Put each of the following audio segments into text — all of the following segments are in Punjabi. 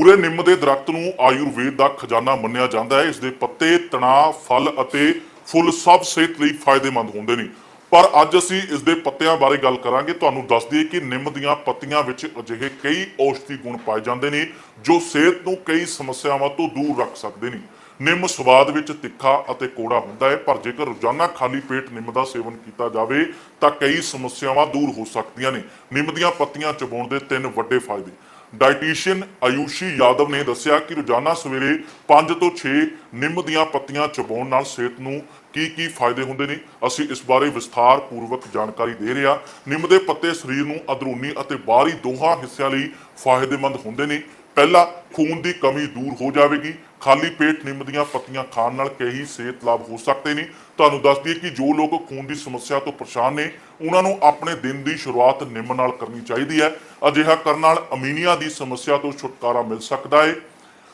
ਪੂਰੇ ਨਿੰਮ ਦੇ ਦਰਖਤ ਨੂੰ ਆਯੁਰਵੇਦ ਦਾ ਖਜ਼ਾਨਾ ਮੰਨਿਆ ਜਾਂਦਾ ਹੈ। ਇਸ ਦੇ ਪੱਤੇ ਤਣਾ ਫਲ ਅਤੇ ਫੁੱਲ ਸਭ ਸਿਹਤ ਲਈ ਫਾਇਦੇਮੰਦ ਹੁੰਦੇ ਨੇ। ਪਰ ਅੱਜ ਅਸੀਂ ਇਸ ਦੇ ਪੱਤਿਆਂ ਬਾਰੇ ਗੱਲ ਕਰਾਂਗੇ। ਤੁਹਾਨੂੰ ਦੱਸ ਦਈਏ ਕਿ ਨਿੰਮ ਦੀਆਂ ਪੱਤੀਆਂ ਵਿੱਚ ਅਜਿਹੇ ਕਈ ਔਸ਼ਧੀ ਗੁਣ ਪਾਏ ਜਾਂਦੇ ਨੇ, ਜੋ ਸਿਹਤ ਨੂੰ ਕਈ ਸਮੱਸਿਆਵਾਂ ਤੋਂ ਦੂਰ ਰੱਖ ਸਕਦੇ ਨੇ। ਨਿੰਮ ਸਵਾਦ ਵਿੱਚ ਤਿੱਖਾ ਅਤੇ ਕੌੜਾ ਹੁੰਦਾ ਹੈ, ਪਰ ਜੇਕਰ ਰੋਜ਼ਾਨਾ ਖਾਲੀ ਪੇਟ ਨਿੰਮ ਦਾ ਸੇਵਨ ਕੀਤਾ ਜਾਵੇ, ਤਾਂ ਕਈ ਸਮੱਸਿਆਵਾਂ ਦੂਰ ਹੋ ਸਕਦੀਆਂ ਨੇ। ਨਿੰਮ ਦੀਆਂ ਪੱਤੀਆਂ ਚਬਾਉਣ ਦੇ ਤਿੰਨ ਵੱਡੇ ਫਾਇਦੇ। ਡਾਈਟੀਸ਼ੀਅਨ ਆਯੂਸ਼ੀ ਯਾਦਵ ਨੇ ਦੱਸਿਆ ਕਿ ਰੋਜ਼ਾਨਾ ਸਵੇਰੇ 5 ਤੋਂ 6 ਨਿੰਮ ਦੀਆਂ ਪੱਤੀਆਂ ਚਬਾਉਣ ਨਾਲ ਸਿਹਤ ਨੂੰ ਕੀ ਕੀ ਫਾਇਦੇ ਹੁੰਦੇ ਨੇ, ਅਸੀਂ ਇਸ ਬਾਰੇ ਵਿਸਥਾਰ ਪੂਰਵਕ ਜਾਣਕਾਰੀ ਦੇ ਰਹੇ ਹਾਂ। ਨਿੰਮ ਦੇ ਪੱਤੇ ਸਰੀਰ ਨੂੰ ਅੰਦਰੂਨੀ ਅਤੇ ਬਾਹਰੀ ਦੋਹਾਂ ਹਿੱਸਿਆਂ ਲਈ ਫਾਇਦੇਮੰਦ ਹੁੰਦੇ ਨੇ। ਪਹਿਲਾ ਖੂਨ ਦੀ ਕਮੀ ਦੂਰ ਹੋ ਜਾਵੇਗੀ। ਖਾਲੀ ਪੇਟ ਨਿੰਮ ਦੀਆਂ ਪੱਤੀਆਂ ਖਾਣ ਨਾਲ ਕਈ ਸਿਹਤ ਲਾਭ ਹੋ ਸਕਦੇ ਨੇ। ਤੁਹਾਨੂੰ ਦੱਸ ਦਈਏ ਕਿ ਜੋ ਲੋਕ ਖੂਨ ਦੀ ਸਮੱਸਿਆ ਤੋਂ ਪਰੇਸ਼ਾਨ ਨੇ, ਉਹਨਾਂ ਨੂੰ ਆਪਣੇ ਦਿਨ ਦੀ ਸ਼ੁਰੂਆਤ ਨਿੰਮ ਨਾਲ ਕਰਨੀ ਚਾਹੀਦੀ ਹੈ। ਅਜਿਹਾ ਕਰਨ ਨਾਲ ਅਮੀਨੀਆ ਦੀ ਸਮੱਸਿਆ ਤੋਂ ਛੁਟਕਾਰਾ ਮਿਲ ਸਕਦਾ ਹੈ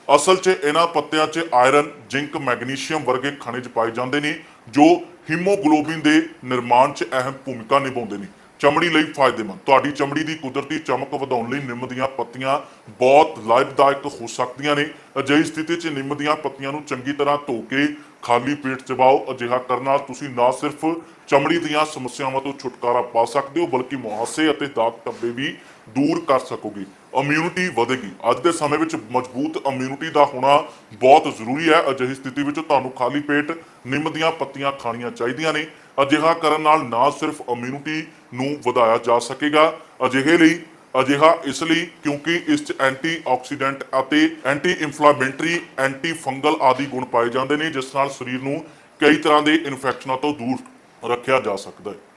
ਅਸਲ 'ਚ ਇਹਨਾਂ ਪੱਤਿਆਂ 'ਚ ਆਇਰਨ, ਜ਼ਿੰਕ, ਮੈਗਨੀਸ਼ੀਅਮ ਵਰਗੇ ਖਣਿਜ ਪਾਏ ਜਾਂਦੇ ਨੇ, ਜੋ ਹੀਮੋਗਲੋਬਿਨ ਦੇ ਨਿਰਮਾਣ 'ਚ ਅਹਿਮ ਭੂਮਿਕਾ ਨਿਭਾਉਂਦੇ ਨੇ। ਚਮੜੀ ਲਈ ਫਾਇਦੇਮੰਦ। ਤੁਹਾਡੀ ਚਮੜੀ ਦੀ ਕੁਦਰਤੀ ਚਮਕ ਵਧਾਉਣ ਲਈ ਨਿੰਮ ਦੀਆਂ ਪੱਤੀਆਂ ਬਹੁਤ ਲਾਭਦਾਇਕ ਹੋ ਸਕਦੀਆਂ ਨੇ। ਅਜਿਹੀ ਸਥਿਤੀ 'ਚ ਨਿੰਮ ਦੀਆਂ ਪੱਤੀਆਂ ਨੂੰ ਚੰਗੀ ਤਰ੍ਹਾਂ ਧੋ ਕੇ ਖਾਲੀ ਪੇਟ ਚਬਾਓ। ਅਜਿਹਾ ਕਰਨ ਨਾਲ ਤੁਸੀਂ ਨਾ ਸਿਰਫ ਚਮੜੀ ਦੀਆਂ ਸਮੱਸਿਆਵਾਂ ਤੋਂ ਛੁਟਕਾਰਾ ਪਾ ਸਕਦੇ ਹੋ, ਬਲਕਿ ਮੁਹਾਸੇ ਅਤੇ ਦਾਗ ਧੱਬੇ ਵੀ ਦੂਰ ਕਰ ਸਕੋਗੇ। ਇਮਿਊਨਿਟੀ ਵਧੇਗੀ। ਅੱਜ ਦੇ ਸਮੇਂ ਵਿੱਚ ਮਜ਼ਬੂਤ ਇਮਿਊਨਿਟੀ ਦਾ ਹੋਣਾ ਬਹੁਤ ਜ਼ਰੂਰੀ ਹੈ। ਅਜਿਹੀ ਸਥਿਤੀ ਵਿੱਚ ਤੁਹਾਨੂੰ ਖਾਲੀ ਪੇਟ ਨਿੰਮ ਦੀਆਂ ਪੱਤੀਆਂ ਖਾਣੀਆਂ ਚਾਹੀਦੀਆਂ ਨੇ। ਅਜਿਹਾ ਕਰਨ ਨਾਲ ਨਾ ਸਿਰਫ ਇਮਿਊਨਿਟੀ ਨੂੰ ਵਧਾਇਆ ਜਾ ਸਕੇਗਾ, ਅਜਿਹੇ ਲਈ, ਅਜਿਹਾ ਇਸ ਲਈ ਕਿਉਂਕਿ ਇਸ 'ਚ ਐਂਟੀ ਆਕਸੀਡੈਂਟ ਅਤੇ ਐਂਟੀ ਇਨਫਲਾਮੇਟਰੀ ਐਂਟੀ ਫੰਗਲ ਆਦਿ ਗੁਣ ਪਾਏ ਜਾਂਦੇ ਨੇ, ਜਿਸ ਨਾਲ ਸਰੀਰ ਨੂੰ ਕਈ ਤਰ੍ਹਾਂ ਦੇ ਇਨਫੈਕਸ਼ਨਾਂ ਤੋਂ ਦੂਰ ਰੱਖਿਆ ਜਾ ਸਕਦਾ ਹੈ।